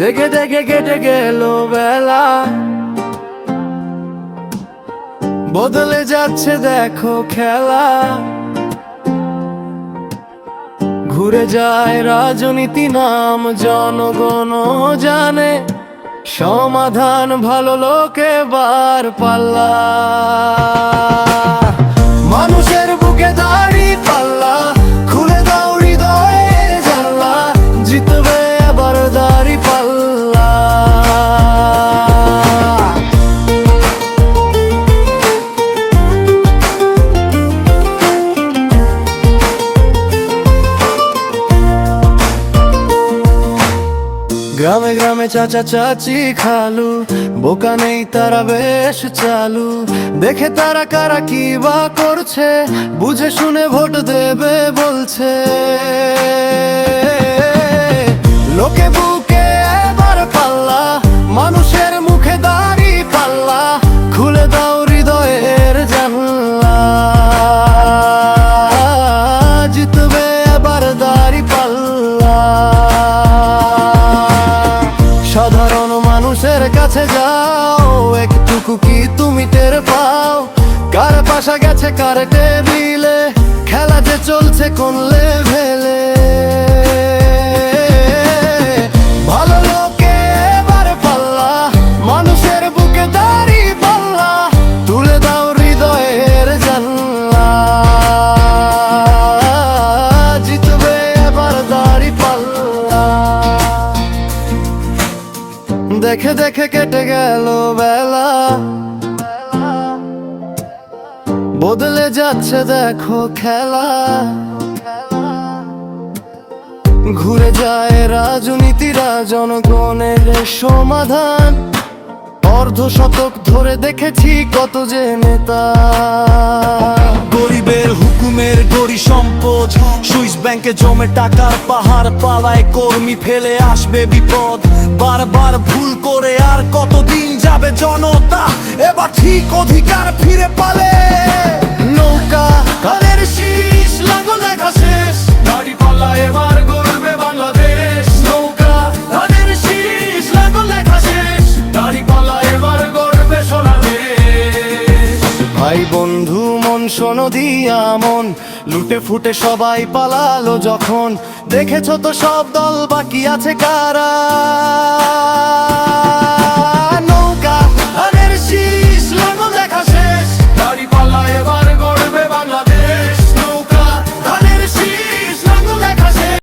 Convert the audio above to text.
দেখে দেখে কেটে গেল বেলা। বদলে যাচ্ছে দেখো খেলা। ঘুরে যায় রাজনীতি নাম, জনগণ জানে। সমাধান ভালো লোকে বার পাল্লা। গ্রামে গ্রামে চাচা চাচি খালু, বোকা নেই তারা বেশ চালু। দেখে তারা কারা কি বা করছে, বুঝে শুনে ভোট দেবে বলছে। কাছে যাও, একটুকু কি তুমি টের পাও? কার পাশা গেছে, কার টেবিলে? খেলা যে চলছে কোন লেভেলে দেখে দেখে কেটে গেল বেলা। বদলে যাচ্ছে দেখো খেলা। ঘুরে যায় রাজনীতিরা জনগণের সমাধান। অর্ধ শতক ধরে দেখেছি কত যে নেতা। ব্যাংকে জমে টাকার পাহাড় পালায় কর্মী ফেলে আসবে বিপদ। বারবার ভুল করে আর কতদিন যাবে জনতা? এবার ঠিক অধিকার ফিরে পালে। শীষ এবার শীষ ভাই বন্ধু মন শোনো দিয়া মন। লুটে ফুটে সবাই পালালো যখন। দেখেছ তো সব দল বাকি আছে কারা?